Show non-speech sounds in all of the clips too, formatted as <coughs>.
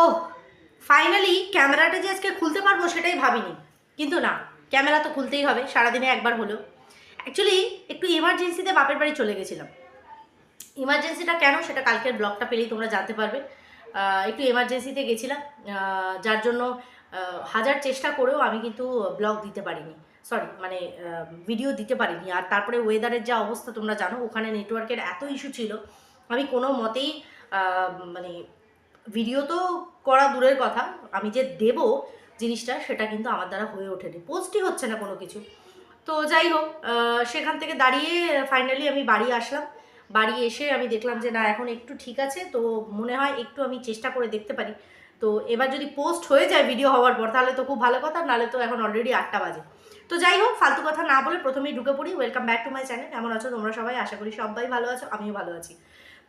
ও finally ক্যামেরাটা যে আজকে খুলতে পারব সেটাই ভাবিনি। কিন্তু না, ক্যামেরা তো খুলতেই হবে, সারাদিনে একবার হলেও অ্যাকচুয়ালি একটু এমার্জেন্সিতে বাপের বাড়ি চলে গেছিলাম। ইমার্জেন্সিটা কেন? সেটা কালকের ব্লগটা পেলেই তোমরা জানতে পারবে। একটু এমার্জেন্সিতে গেছিলাম। যার জন্য হাজার চেষ্টা করেও আমি কিন্তু ব্লগ দিতে পারিনি। সরি মানে ভিডিও দিতে পারিনি। আর তারপরে ওয়েদারের যা অবস্থা তোমরা জানো, ওখানে নেটওয়ার্কের এত ইস্যু ছিল। আমি কোনো মতেই মানে ভিডিও তো করা দূরের কথা। আমি যে দেব জিনিসটা, সেটা কিন্তু আমার দ্বারা হয়ে ওঠেনি। পোস্টই হচ্ছে না কোনো কিছু। তো যাই হোক সেখান থেকে দাঁড়িয়ে ফাইনালি আমি বাড়ি আসলাম। বাড়ি এসে আমি দেখলাম যে, না, এখন একটু ঠিক আছে। তো মনে হয় একটু আমি চেষ্টা করে দেখতে পারি। তো এবার যদি পোস্ট হয়ে যায় ভিডিও হওয়ার পর, তাহলে তো খুব ভালো কথা। নাহলে তো এখন অলরেডি আটটা বাজে। তো যাই হোক, ফালতু কথা না বলে প্রথমেই ঢুকে পড়ি। Welcome back to my channel কেমন আছো তোমরা সবাই? আশা করি সবাই ভালো আছো, আমিও ভালো আছি।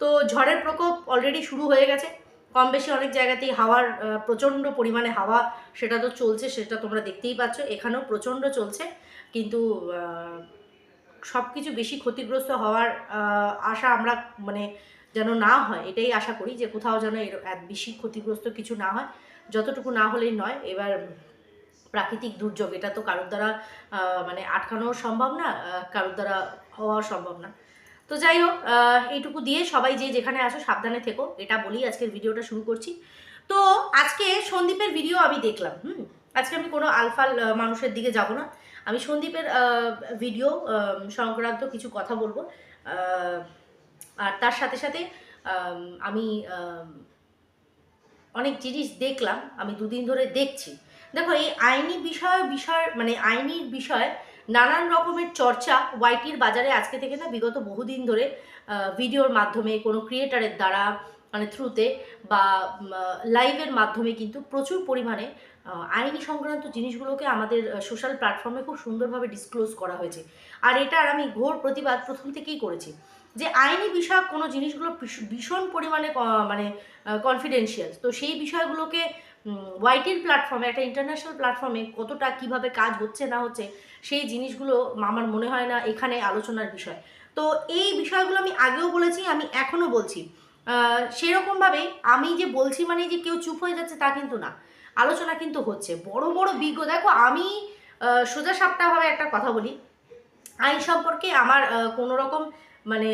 তো ঝড়ের প্রকোপ অলরেডি শুরু হয়ে গেছে। কম বেশি অনেক জায়গাতেই হাওয়ার প্রচণ্ড পরিমাণে হাওয়া সেটা তো চলছে, সেটা তোমরা দেখতেই পাচ্ছ। এখানেও প্রচণ্ড চলছে, কিন্তু সব কিছু বেশি ক্ষতিগ্রস্ত হওয়ার আশা আমরা মানে যেন না হয়, এটাই আশা করি যে কোথাও যেন এর বেশি ক্ষতিগ্রস্ত কিছু না হয়। যতটুকু না হলেই নয়, এবার প্রাকৃতিক দুর্যোগ, এটা তো কারোর দ্বারা মানে আটকানো সম্ভব না কারোর দ্বারা হওয়া সম্ভব না। তো যাই হোক এইটুকু দিয়ে সবাই যে যেখানে আসো সাবধানে থেকো। এটা বলি আজকের ভিডিওটা শুরু করছি। তো আজকে সন্দীপের ভিডিও আমি দেখলাম, হুম? আজকে আমি কোনো আলফাল মানুষের দিকে যাব না। আমি সন্দীপের ভিডিও সংক্রান্ত কিছু কথা বলব। আর তার সাথে সাথে আমি অনেক জিনিস দেখলাম, আমি দুদিন ধরে দেখছি। দেখো, এই আইনি বিষয় বিষয় মানে আইনির বিষয় নানান রকমের চর্চা ওয়াইটির বাজারে আজকে থেকে না বিগত বহুদিন ধরে ভিডিওর মাধ্যমে কোনো ক্রিয়েটারের দ্বারা মানে থ্রুতে বা লাইভের মাধ্যমে কিন্তু প্রচুর পরিমাণে আইনি সংক্রান্ত জিনিসগুলোকে আমাদের সোশ্যাল প্ল্যাটফর্মে খুব সুন্দরভাবে ডিসক্লোজ করা হয়েছে। আর এটার আমি ঘোর প্রতিবাদ প্রথম থেকেই করেছি যে আইনি বিষয়ক কোনো জিনিসগুলো ভীষণ পরিমাণে মানে কনফিডেন্সিয়াল তো সেই বিষয়গুলোকে ওয়াইটির প্ল্যাটফর্মে একটা ইন্টারন্যাশনাল প্ল্যাটফর্মে কতটা, কীভাবে কাজ হচ্ছে না হচ্ছে, সেই জিনিসগুলো আমার মনে হয় না এখানে আলোচনার বিষয়। তো এই বিষয়গুলো আমি আগেও বলেছি, আমি এখনও বলছি। সেরকমভাবে আমি যে বলছি মানে যে কেউ চুপ হয়ে যাচ্ছে তা কিন্তু না। আলোচনা কিন্তু হচ্ছে। বড় বড় বিজ্ঞ, দেখো আমি সোজা সাপটাভাবে একটা কথা বলি। আইন সম্পর্কে আমার কোনো রকম মানে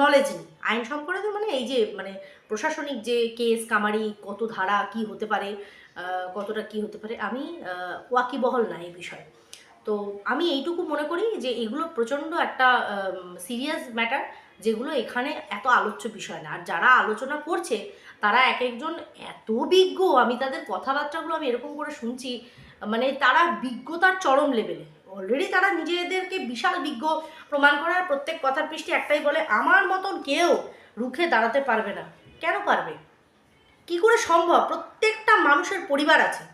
নলেজ নেই। আইন সম্পর্কে মানে এই যে মানে প্রশাসনিক যে কেস কামারি, কত ধারা, কি হতে পারে কতটা কি হতে পারে, আমি ওয়াকিবহল না এই বিষয়ে। তো আমি এইটুকু মনে করি যে, এগুলো প্রচণ্ড একটা সিরিয়াস ম্যাটার যেগুলো এখানে এত আলোচ্য বিষয় না। আর যারা আলোচনা করছে, তারা এক একজন এত বিজ্ঞ, আমি তাদের কথাবার্তাগুলো আমি এরকম করে শুনছি মানে তারা বিজ্ঞতার চরম লেভেলে অলরেডি তারা নিজেদেরকে বিশাল বিজ্ঞ, প্রমাণ করার প্রত্যেক কথার পৃষ্ঠে একটাই বলে, আমার মতন কেউ রুখে দাঁড়াতে পারবে না। কেন পারবে? কি করে সম্ভব? প্রত্যেকটা মানুষের পরিবার আছে।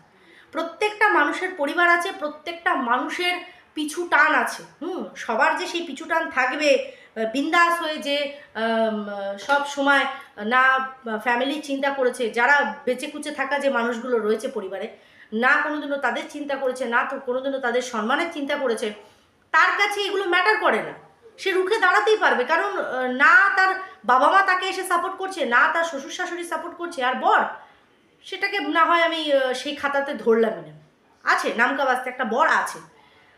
প্রত্যেকটা মানুষের পরিবার আছে, প্রত্যেকটা মানুষের পিছু টান আছে। হুম, সবার যে সেই পিছু টান থাকবে বিন্দাস হয়ে যে সব সময় না ফ্যামিলি চিন্তা করেছে, যারা বেঁচে কুচে থাকা যে মানুষগুলো রয়েছে পরিবারে না কোনোদিনও তাদের চিন্তা করেছে, না তো কোনোদিনও তাদের সম্মানের চিন্তা করেছে, তার কাছে এগুলো ম্যাটার করে না। সে রুখে দাঁড়াতেই পারবে, কারণ না তার বাবা মা তাকে এসে সাপোর্ট করছে, না তার শ্বশুর শাশুড়ি সাপোর্ট করছে, আর বর, সেটাকে না হয় আমি সেই খাতাতে ধরলামই না। আছে নামকা বাস্তে একটা বর আছে।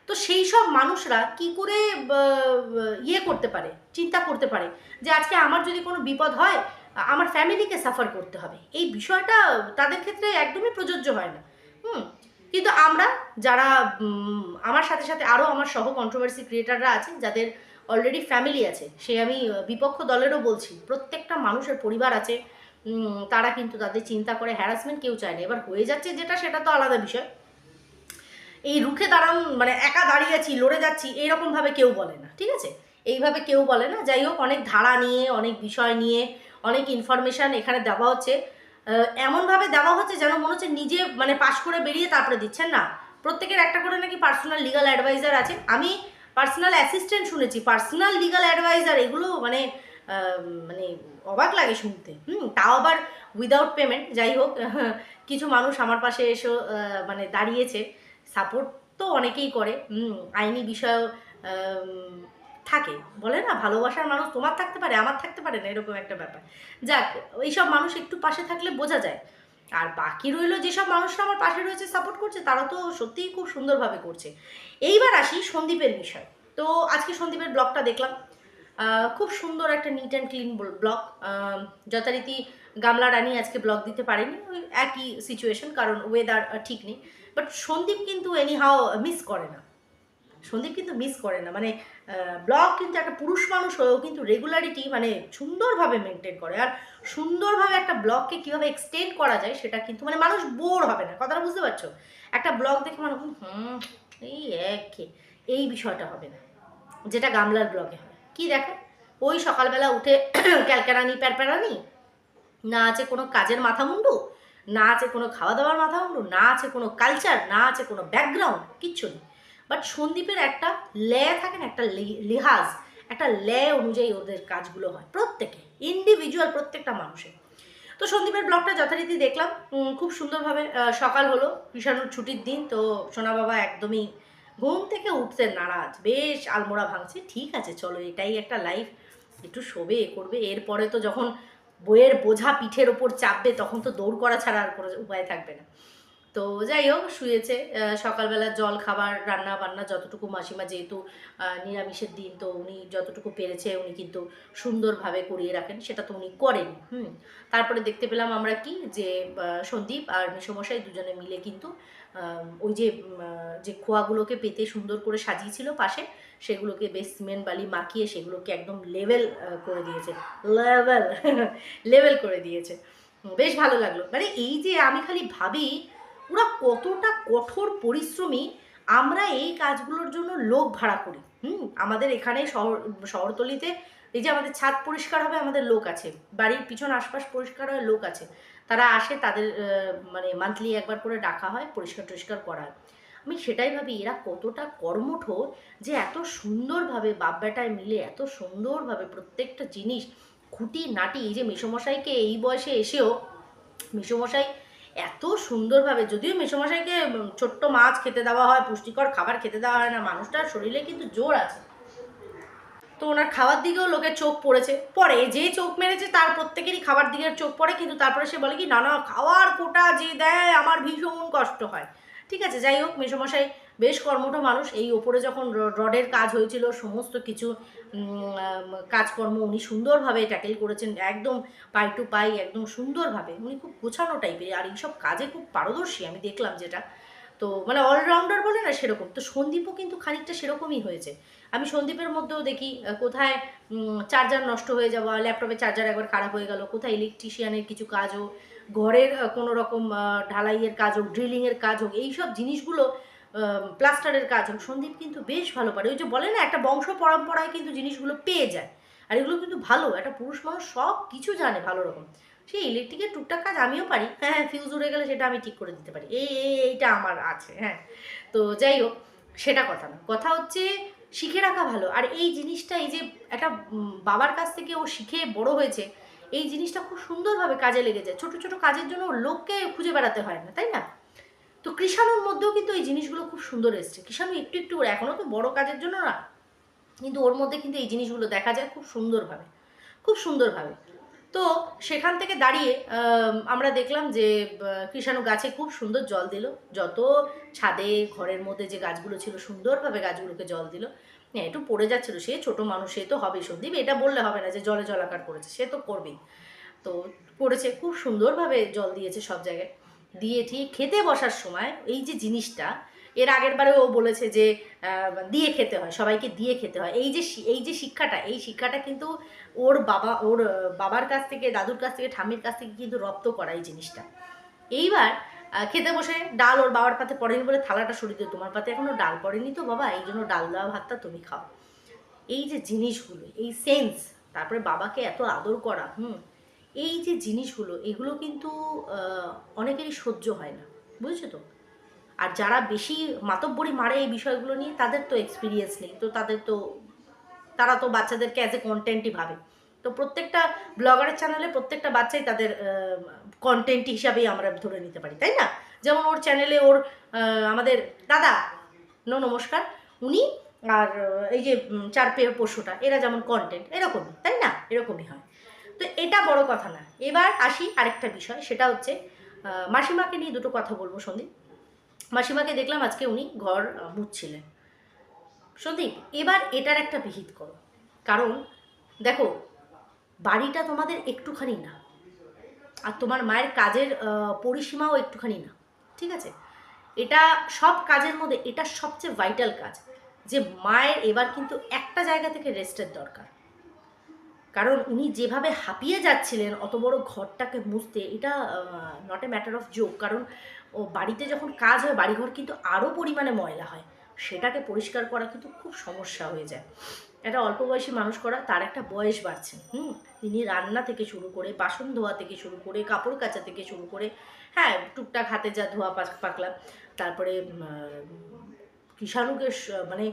তো সেই সব মানুষরা কি করে ইয়ে করতে পারে, চিন্তা করতে পারে, যে আজকে আমার যদি কোনো বিপদ হয়, আমার ফ্যামিলিকে সাফার করতে হবে। এই বিষয়টা তাদের ক্ষেত্রে একদমই প্রযোজ্য হয় না। হুম। কিন্তু আমরা যারা আমার সাথে সাথে আরও আমার সহ কন্ট্রোভার্সি ক্রিয়েটাররা আছেন, যাদের অলরেডি ফ্যামিলি আছে, সে আমি বিপক্ষ দলেরও বলছি, প্রত্যেকটা মানুষের পরিবার আছে তারা কিন্তু তাদের চিন্তা করে হ্যারাসমেন্ট কেউ চায় না। এবার হয়ে যাচ্ছে যেটা, সেটা তো আলাদা বিষয়। এই রুখে দাঁড়ান মানে একা দাঁড়িয়ে আছি, লড়ে যাচ্ছি, এইরকমভাবে কেউ বলে না, ঠিক আছে? এইভাবে কেউ বলে না। যাই হোক, অনেক ধারা নিয়ে, অনেক বিষয় নিয়ে, অনেক ইনফরমেশান এখানে দেওয়া হচ্ছে। এমনভাবে দেওয়া হচ্ছে যেন মনে হচ্ছে নিজে মানে পাশ করে বেরিয়ে তারপরে দিচ্ছেন না। প্রত্যেকের একটা করে নাকি পার্সোনাল লিগাল অ্যাডভাইজার আছে। আমি পার্সোনাল অ্যাসিস্ট্যান্ট শুনেছি। পার্সোনাল লিগাল অ্যাডভাইজার এগুলো মানে মানে অবাক লাগে শুনতে। হুম, তাও আবার উইদাউট পেমেন্ট যাই হোক, <laughs> কিছু মানুষ আমার পাশে এসে মানে দাঁড়িয়েছে। সাপোর্ট তো অনেকেই করে। আইনি বিষয় থাকে। বলে না, ভালোবাসার মানুষ তোমার থাকতে পারে, আমার থাকতে পারে না, এরকম একটা ব্যাপার। যাক, এইসব মানুষ একটু পাশে থাকলে বোঝা যায়। আর বাকি রইল যেসব মানুষরা আমার পাশে রয়েছে সাপোর্ট করছে, তারা তো সত্যিই খুব সুন্দরভাবে করছে। এইবার আসি সন্দীপের বিষয়। তো আজকে সন্দীপের ব্লগটা দেখলাম। খুব সুন্দর একটা নিট অ্যান্ড ক্লিন ব্লগ। যথারীতি গামলা রানী আজকে ব্লগ দিতে পারেনি, ওই একই সিচুয়েশন কারণ ওয়েদার ঠিক নেই। বাট সন্দীপ কিন্তু এনি হাও মিস করে না। সন্দীপ কিন্তু মিস করে না। মানে ব্লগ কিন্তু একটা পুরুষ মানুষ হয়েও কিন্তু রেগুলারিটি মানে সুন্দরভাবে মেনটেন করে। আর সুন্দরভাবে একটা ব্লগকে কীভাবে এক্সটেন্ড করা যায় সেটা কিন্তু মানে মানুষ বোর হবে না। কথাটা বুঝতে পারছ? একটা ব্লগ দেখে মানুষ হুম, এই এক এই বিষয়টা হবে না। যেটা গামলার ব্লগে হয়। কি দেখো? ওই সকালবেলা উঠে <coughs> ক্যালকারানি, প্যারপ্যারানি, না আছে কোনো কাজের মাথা মুন্ডু না আছে কোনো খাওয়া দাওয়ার মাথা মুন্ডু না আছে কোনো কালচার না আছে কোনো ব্যাকগ্রাউন্ড কিচ্ছু নেই। বাট সন্দীপের একটা ল্যা থাকে না, একটা লি- লিহাজ, একটা ল্যা অনুযায়ী ওদের কাজগুলো হয় প্রত্যেকে ইন্ডিভিজুয়াল প্রত্যেকটা মানুষের। তো সন্দীপের ব্লগটা যথারীতি দেখলাম। খুব সুন্দরভাবে সকাল হলো কৃষাণুর ছুটির দিন, তো সোনা বাবা একদমই ঘুম থেকে উঠতে নারাজ। বেশ আলমোড়া ভাঙছে, ঠিক আছে, চলো, এটাই একটা লাইফ একটু শোবে, এ করবে। এরপরে তো যখন বইয়ের বোঝা পিঠের ওপর চাপবে, তখন তো দৌড় করা ছাড়া আর কোনো উপায় থাকবে না। তো যাই হোক শুয়েছে সকালবেলা জল, খাবার, রান্না বান্না যতটুকু মাসিমা যেহেতু নিরামিষের দিন, তো উনি যতটুকু পেরেছে উনি কিন্তু সুন্দরভাবে করিয়ে রাখেন, সেটা তো উনি করেন, হুম। তারপরে দেখতে পেলাম আমরা কি, যে সন্দীপ আর মেসমশাই দুজনে মিলে কিন্তু ওই যে যে খোয়াগুলোকে পেতে সুন্দর করে সাজিয়েছিল পাশে, সেগুলোকে বেশ সিমেন্ট, বালি মাখিয়ে সেগুলোকে একদম লেভেল করে দিয়েছে। লেভেল লেভেল <laughs> করে দিয়েছে। বেশ ভালো লাগল। মানে এই যে আমি খালি ভাবি ওরা কতটা কঠোর পরিশ্রমী, আমরা এই কাজগুলোর জন্য লোক ভাড়া করি। হুম, আমাদের এখানে শহর, শহরতলিতে এই যে আমাদের ছাদ পরিষ্কার হবে, আমাদের লোক আছে। বাড়ির পিছন আশপাশ পরিষ্কার হয় লোক আছে। তারা আসে, তাদের মানে মান্থলি একবার করে ডাকা হয়, পরিষ্কার টরিষ্কার করা হয়। আমি সেটাই ভাবি, এরা কতটা কর্মঠ যে এত সুন্দরভাবে বাপ বেটায় মিলে, এত সুন্দরভাবে প্রত্যেকটা জিনিস খুঁটি নাটি এই যে মেসমশাইকে এই বয়সে এসেও, মেসমশাই এত সুন্দরভাবে, যদিও মেসোমশাইকে ছোট্ট মাছ খেতে দেওয়া হয়, পুষ্টিকর খাবার খেতে দেওয়া হয় না, মানুষটার শরীরে কিন্তু জোর আছে। তো ওনার খাওয়ার দিকেও লোকের চোখ পড়েছে। পরে যে চোখ মেরেছে, তার প্রত্যেকেরই খাবার দিকের চোখ পড়ে, কিন্তু তারপরে সে বলে কি, না না, খাওয়ার কোটা যে দেয়, আমার ভীষণ কষ্ট হয়। ঠিক আছে, যাই হোক, মেসমশাই বেশ কর্মঠ মানুষ। এই ওপরে যখন রডের কাজ হয়েছিল, সমস্ত কিছু কাজকর্ম উনি সুন্দরভাবে ট্যাকেল করেছেন, একদম পাই টু পাই, একদম সুন্দরভাবে। উনি খুব গোছানো টাইপের আর এইসব কাজে খুব পারদর্শী, আমি দেখলাম যেটা। তো মানে অলরাউন্ডার বলে না সেরকম, তো সন্দীপও কিন্তু খানিকটা সেরকমই হয়েছে। আমি সন্দীপের মধ্যেও দেখি কোথায় চার্জার নষ্ট হয়ে যাওয়া ল্যাপটপে চার্জার একবার খারাপ হয়ে গেল, কোথায় ইলেকট্রিশিয়ানের কিছু কাজ হোক, ঘরের কোনো রকম ঢালাইয়ের কাজ হোক ড্রিলিংয়ের কাজ হোক এইসব জিনিসগুলো প্লাস্টারের কাজ হোক সন্দীপ কিন্তু বেশ ভালো পারে। ওই যে বলে না, একটা বংশ পরম্পরায় কিন্তু জিনিসগুলো পেয়ে যায়। আর এগুলো কিন্তু ভালো, একটা পুরুষ মানুষ সব কিছু জানে ভালো রকম। সেই ইলেকট্রিকের টুকটাক কাজ আমিও পারি। হ্যাঁ হ্যাঁ ফিউজ উড়ে গেলে সেটা আমি ঠিক করে দিতে পারি। এই, এই- এইটা আমার আছে হ্যাঁ। তো যাই হোক, সেটা কথা না। কথা হচ্ছে, শিখে রাখা ভালো। আর এই জিনিসটা, এই যে একটা বাবার কাছ থেকে ও শিখে বড় হয়েছে, এই জিনিসটা খুব সুন্দরভাবে কাজে লেগে যায় ছোট ছোট কাজের জন্য লোককে খুঁজে বেড়াতে হয় না, তাই না? তো কৃষাণুর মধ্যেও কিন্তু এই জিনিসগুলো খুব সুন্দর এসছে। কৃষাণু একটু একটু করে এখনও তো বড় কাজের জন্য না, কিন্তু ওর মধ্যে কিন্তু এই জিনিসগুলো দেখা যায় খুব সুন্দরভাবে খুব সুন্দরভাবে। তো সেখান থেকে দাঁড়িয়ে আমরা দেখলাম যে কৃষাণু গাছে খুব সুন্দর জল দিল। যত ছাদে, ঘরের মধ্যে যে গাছগুলো ছিল, সুন্দরভাবে গাছগুলোকে জল দিল। হ্যাঁ একটু পড়ে যাচ্ছিল সে, ছোট মানুষ, সে তো হবে সন্দীপ। এটা বললে হবে না যে, জলে জলাকার করেছে, সে তো করবেই। তো করেছে খুব সুন্দরভাবে জল দিয়েছে সব জায়গায়। দিয়ে ঠিক খেতে বসার সময় এই যে জিনিসটা, এর আগের বারে ও বলেছে যে দিয়ে খেতে হয়, সবাইকে দিয়ে খেতে হয়। এই যে এই যে শিক্ষাটা, এই শিক্ষাটা কিন্তু ওর বাবা, ওর বাবার কাছ থেকে, দাদুর কাছ থেকে, ঠাম্মির কাছ থেকে কিন্তু রপ্ত করা এই জিনিসটা। এইবার খেতে বসে ডাল ওর বাবার পাতে পড়েনি বলে থালাটা সরিয়ে দিও, তোমার পাতে এখনও ডাল পড়েনি তো বাবা, এই জন্য ডাল দেওয়া ভাতটা তুমি খাও। এই যে জিনিসগুলো, এই সেন্স, তারপরে বাবাকে এত আদর করা, হুম এই যে জিনিসগুলো, এগুলো কিন্তু অনেকেরই সহ্য হয় না, বুঝছ তো? আর যারা বেশি মাতব্বরি মারে এই বিষয়গুলো নিয়ে, তাদের তো এক্সপিরিয়েন্স নেই, তো তাদের তো, তারা তো বাচ্চাদেরকে অ্যাজ এ কন্টেন্টই ভাবে। তো প্রত্যেকটা ব্লগারের চ্যানেলে প্রত্যেকটা বাচ্চাই তাদের কন্টেন্ট হিসাবেই আমরা ধরে নিতে পারি, তাই না? যেমন ওর চ্যানেলে ওর আমাদের দাদা, ন নমস্কার, উনি, আর এই যে চার পেয়ে পশুটা এরা যেমন কন্টেন্ট এরকমই, তাই না? এরকমই হয়। তো এটা বড় কথা না। এবার আসি আরেকটা বিষয়, সেটা হচ্ছে মাসিমাকে নিয়ে দুটো কথা বলব সন্দীপ। মাসিমাকে দেখলাম আজকে উনি ঘর মুছছিলেন। সন্দীপ, এবার এটার একটা বিহিত করো। কারণ দেখো, বাড়িটা তোমাদের একটুখানি না, আর তোমার মায়ের কাজের পরিসীমাও একটুখানি না, ঠিক আছে? এটা সব কাজের মধ্যে, এটা সবচেয়ে ভাইটাল কাজ যে মায়ের এবার কিন্তু একটা জায়গা থেকে রেস্টের দরকার। কারণ উনি যেভাবে হাঁপিয়ে যাচ্ছিলেন, অত বড় ঘরটাকে মুছতে, এটা not a matter of joke কারণ ও বাড়িতে যখন কাজ হয়, বাড়িঘর কিন্তু আরও পরিমাণে ময়লা হয়। সেটাকে পরিষ্কার করা কিন্তু খুব সমস্যা হয়ে যায়। একটা অল্প বয়সী মানুষ করা, তার একটা বয়স বাড়ছে। হুম? তিনি রান্না থেকে শুরু করে, বাসন ধোয়া থেকে শুরু করে, কাপড় কাচা থেকে শুরু করে হ্যাঁ টুকটাক হাতে যা ধোয়া পাক- পাকলা, তারপরে কৃষাণুকে মানে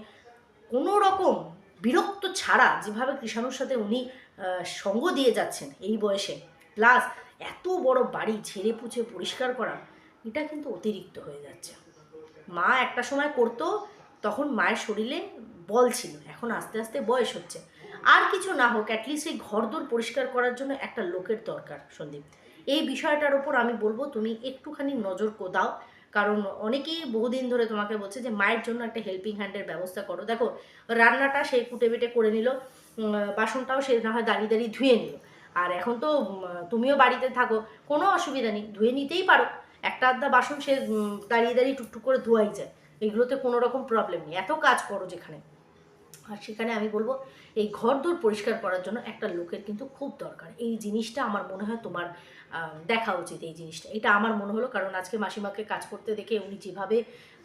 কোনো রকম বিরক্ত ছাড়া, যেভাবে কৃষাণুর সাথে উনি সঙ্গ দিয়ে যাচ্ছেন এই বয়সে। প্লাস এত বড় বাড়ি ঝেড়ে পুছে পরিষ্কার করা, এটা কিন্তু অতিরিক্ত হয়ে যাচ্ছে। মা একটা সময় করতো, তখন মায়ের শরীরে বল ছিল, এখন আস্তে আস্তে বয়স হচ্ছে। আর কিছু না হোক অ্যাটলিস্ট এই ঘরদোর পরিষ্কার করার জন্য একটা লোকের দরকার, সন্দীপ। এই বিষয়টার ওপর আমি বলব, তুমি একটুখানি নজর কো দাও কারণ অনেকেই বহুদিন ধরে তোমাকে বলছে যে, মায়ের জন্য একটা হেল্পিং হ্যান্ডের ব্যবস্থা করো। দেখো, রান্নাটা সে কুটে বেটে করে নিল। বাসনটাও সে না হয় দাঁড়িয়ে দাঁড়িয়ে ধুয়ে নিল আর এখন তো তুমিও বাড়িতে থাকো, কোনো অসুবিধা নেই, ধুয়ে নিতেই পারো। একটা আধা বাসন সে দাঁড়িয়ে দাঁড়িয়ে টুকটুক করে ধোয়াই যায়, এগুলোতে কোনো রকম প্রবলেম নেই। এত কাজ করো যেখানে। আর সেখানে আমি বলব, এই ঘর দূর পরিষ্কার করার জন্য একটা লোকের কিন্তু খুব দরকার। এই জিনিসটা আমার মনে হয় তোমার দেখা উচিত এই জিনিসটা। এটা আমার মনে হলো, কারণ আজকে মাসিমাকে কাজ করতে দেখে উনি যেভাবে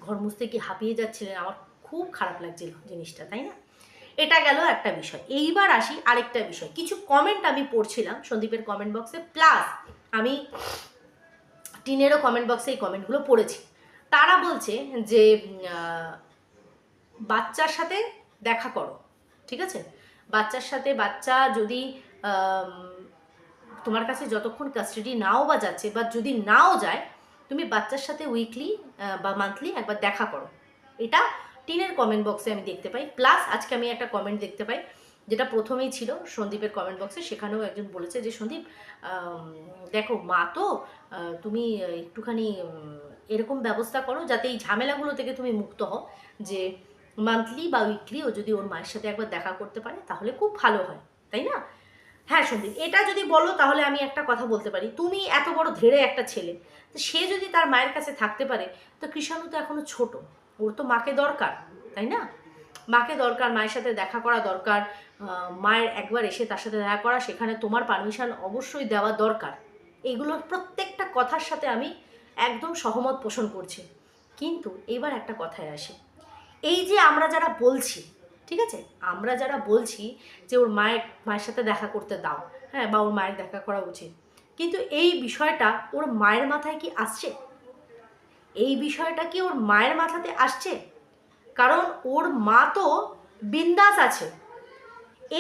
ঘর মুছতে কি হাঁপিয়ে যাচ্ছিলেন, আমার খুব খারাপ লাগছিল জিনিসটা, তাই না? এটা গেল একটা বিষয়। এইবার আসি আরেকটা বিষয়। কিছু কমেন্ট আমি পড়ছিলাম সন্দীপের কমেন্ট বক্সে প্লাস আমি টিনেরও কমেন্ট বক্সে এই কমেন্টগুলো পড়েছি। তারা বলছে যে বাচ্চার সাথে দেখা করো, ঠিক আছে? বাচ্চার সাথে বাচ্চা যদি তোমার কাছে যতক্ষণ কাস্টাডি নাও বা যাচ্ছে বা যদি নাও যায়, তুমি বাচ্চার সাথে উইকলি বা মান্থলি একবার দেখা করো। এটা টিনের কমেন্ট বক্সে আমি দেখতে পাই। প্লাস আজকে আমি একটা কমেন্ট দেখতে পাই, যেটা প্রথমেই ছিল সন্দীপের কমেন্ট বক্সে সেখানেও একজন বলেছে যে, সন্দীপ দেখো, মা তো তুমি একটুখানি এরকম ব্যবস্থা করো যাতে এই ঝামেলাগুলো থেকে তুমি মুক্ত হও। যে মান্থলি বা উইকলি ও যদি ওর মায়ের সাথে একবার দেখা করতে পারে, তাহলে খুব ভালো হয়। তাই না? হ্যাঁ সন্দীপ, এটা যদি বলো, তাহলে আমি একটা কথা বলতে পারি। তুমি এত বড় ধেড়ে একটা ছেলে, তো সে যদি তার মায়ের কাছে থাকতে পারে, তো কৃষাণু তো এখনও ছোট। ওর তো মাকে দরকার, তাই না? মাকে দরকার, মায়ের সাথে দেখা করা দরকার মায়ের একবার এসে তার সাথে দেখা করা, সেখানে তোমার পারমিশন অবশ্যই দেওয়া দরকার। এগুলো প্রত্যেকটা কথার সাথে আমি একদম সহমত পোষণ করছি। কিন্তু এবার একটা কথায় আসি। এই যে আমরা যারা বলছি, ঠিক আছে? আমরা যারা বলছি যে ওর মায়ের মায়ের সাথে দেখা করতে দাও হ্যাঁ বা ওর মায়ের দেখা করা উচিত। কিন্তু এই বিষয়টা ওর মায়ের মাথায় কি আসছে? এই বিষয়টা কি ওর মায়ের মাথাতে আসছে? কারণ ওর মা তো বিন্দাস আছে।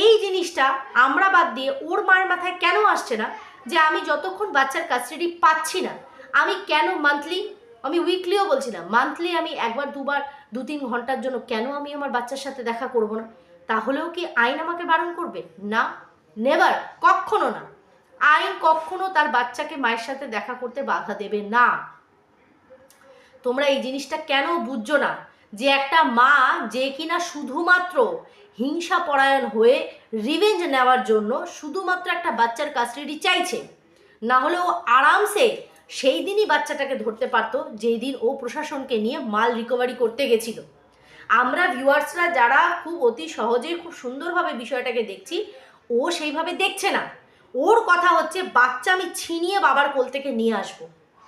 এই জিনিসটা আমরা বাদ দিয়ে ওর মায়ের মাথায় কেন আসছে না? যে আমি যতক্ষণ বাচ্চার কাস্টাডি পাচ্ছি না, আমি কেন মান্থলি, আমি উইকলিও বলছি না, মান্থলি আমি একবার, দুবার দু তিন ঘণ্টার জন্য কেন আমি আমার বাচ্চার সাথে দেখা করব না? তাহলেও কি আইন আমাকে বারণ করবে? না, নেভার কখনো না। আইন কখনো তার বাচ্চাকে মায়ের সাথে দেখা করতে বাধা দেবে না। তোমরা এই জিনিসটা কেন বুঝছ না? যে একটা মা যে কিনা শুধুমাত্র হিংসা পরায়ণ হয়ে রিভেঞ্জ নেওয়ার জন্য শুধুমাত্র একটা বাচ্চার কাস্টাডি চাইছে। না ও আরামসে সেই দিনই বাচ্চাটাকে ধরতে পারতো যেই দিন ও প্রশাসনকে নিয়ে মাল রিকভারি করতে গেছিল। আমরা ভিউয়ার্সরা যারা খুব অতি সহজেই খুব সুন্দরভাবে বিষয়টাকে দেখছি, ও সেইভাবে দেখছে না। ওর কথা হচ্ছে, বাচ্চা আমি ছিনিয়ে বাবার কোল থেকে নিয়ে আসব।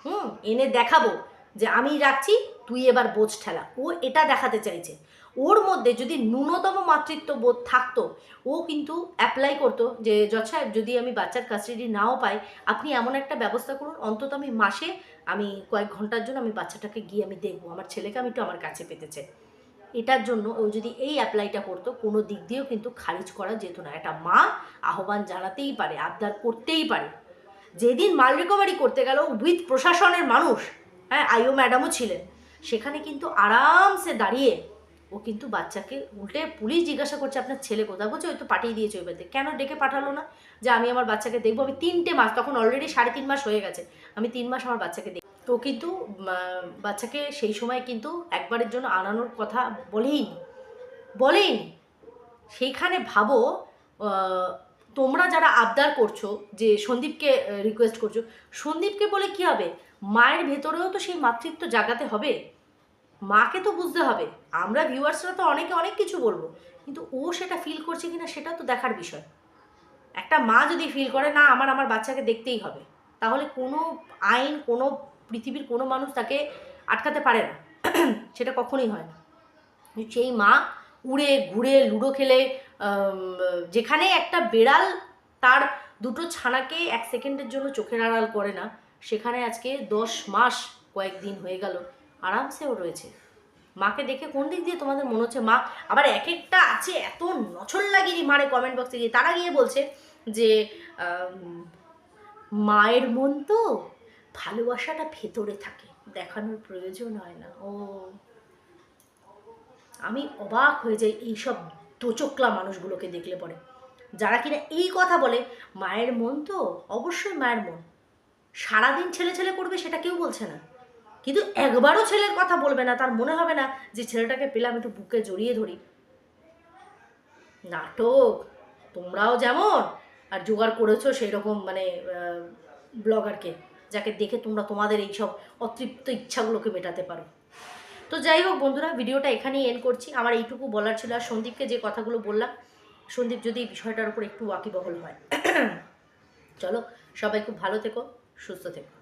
হুম, এনে দেখাবো। যে আমি রাখছি, তুই এবার বোঝ ঠেলা। ও এটা দেখাতে চাইছে। ওর মধ্যে যদি ন্যূনতম মাতৃত্ব বোধ থাকতো, ও কিন্তু অ্যাপ্লাই করতো যে, জজ সাহেব, যদি আমি বাচ্চার কাস্টাডি নাও পাই, আপনি এমন একটা ব্যবস্থা করুন, অন্তত আমি মাসে, আমি কয়েক ঘণ্টার জন্য আমি বাচ্চাটাকে গিয়ে আমি দেখব, আমার ছেলেকে আমি একটু আমার কাছে পেতে চাই। এটার জন্য ও যদি এই অ্যাপ্লাইটা করতো, কোনো দিক দিয়েও কিন্তু খারিজ করা যেত না। একটা মা আহ্বান জানাতেই পারে, আবদার করতেই পারে। যেদিন মাল রিকভারি করতে গেল উইথ প্রশাসনের মানুষ হ্যাঁ আইও ম্যাডামও ছিলেন। সেখানে কিন্তু আরামসে দাঁড়িয়ে ও কিন্তু বাচ্চাকে উল্টে পুলিশ জিজ্ঞাসা করছে, আপনার ছেলে কোথায়? বলছে, ওই তো পাঠিয়ে দিয়েছে ওই বাড়িতে। কেন ডেকে পাঠালো না? যে আমি আমার বাচ্চাকে দেখব, আমি তিনটে মাস, তখন অলরেডি সাড়ে তিন মাস হয়ে গেছে, আমি তিন মাস আমার বাচ্চাকে দেখ তো কিন্তু বাচ্চাকে সেই সময় কিন্তু একবারের জন্য আনানোর কথা বলেই বলেই সেইখানে ভাবো তোমরা যারা আবদার করছ, যে সন্দীপকে রিকোয়েস্ট করছ, সন্দীপকে বলে কি হবে? মায়ের ভেতরেও তো সেই মাতৃত্ব জাগাতে হবে। মাকে তো বুঝতে হবে। আমরা ভিউয়ার্সরা তো অনেকে অনেক কিছু বলব, কিন্তু ও সেটা ফিল করছে কিনা সেটা তো দেখার বিষয়। একটা মা যদি ফিল করে, না, আমার আমার বাচ্চাকে দেখতেই হবে, তাহলে কোনো আইন, কোনো পৃথিবীর কোনো মানুষ তাকে আটকাতে পারে না। <clears throat> সেটা কখনোই হয় না। সেই মা উড়ে, ঘুরে, লুডো খেলে যেখানে একটা বেড়াল তার দুটো ছানাকে এক সেকেন্ডের জন্য চোখের আড়াল করে না, সেখানে আজকে দশ মাস কয়েকদিন হয়ে গেল আরামসেও রয়েছে। মাকে দেখে কোন দিক দিয়ে তোমাদের মনে হচ্ছে? মা, আবার এক একটা আছে, এত নছল লাগিয়ে মারে কমেন্ট বক্সে গিয়ে। তারা গিয়ে বলছে যে মায়ের মন তো ভালোবাসাটা ভেতরে থাকে, দেখানোর প্রয়োজন হয় না। ও, আমি অবাক হয়ে যাই এইসব দোচকলা মানুষগুলোকে দেখলে পরে। যারা কিনা এই কথা বলে, মায়ের মন তো অবশ্যই মায়ের মন। সারাদিন ছেলে ছেলে করবে সেটা কেউ বলছে না। কিন্তু একবারও ছেলের কথা বলবে না, তার মনে হবে না যে ছেলেটাকে পেলাম একটু বুকে জড়িয়ে ধরি। নাটক, তোমরাও যেমন, আর জোগাড় করেছ সেই রকম মানে ব্লগারকে, যাকে দেখে তোমরা তোমাদের এইসব অতৃপ্ত ইচ্ছাগুলোকে মেটাতে পারো। তো যাই হোক বন্ধুরা, ভিডিওটা এখানেই এন্ড করছি। আমার এইটুকু বলার ছিল আর সন্দীপকে যে কথাগুলো বললাম, সন্দীপ যদি এই বিষয়টার উপর একটু ওয়াকিবহল হয়। <clears throat> চলো, সবাই খুব ভালো থেকো, সুস্থ থেকো।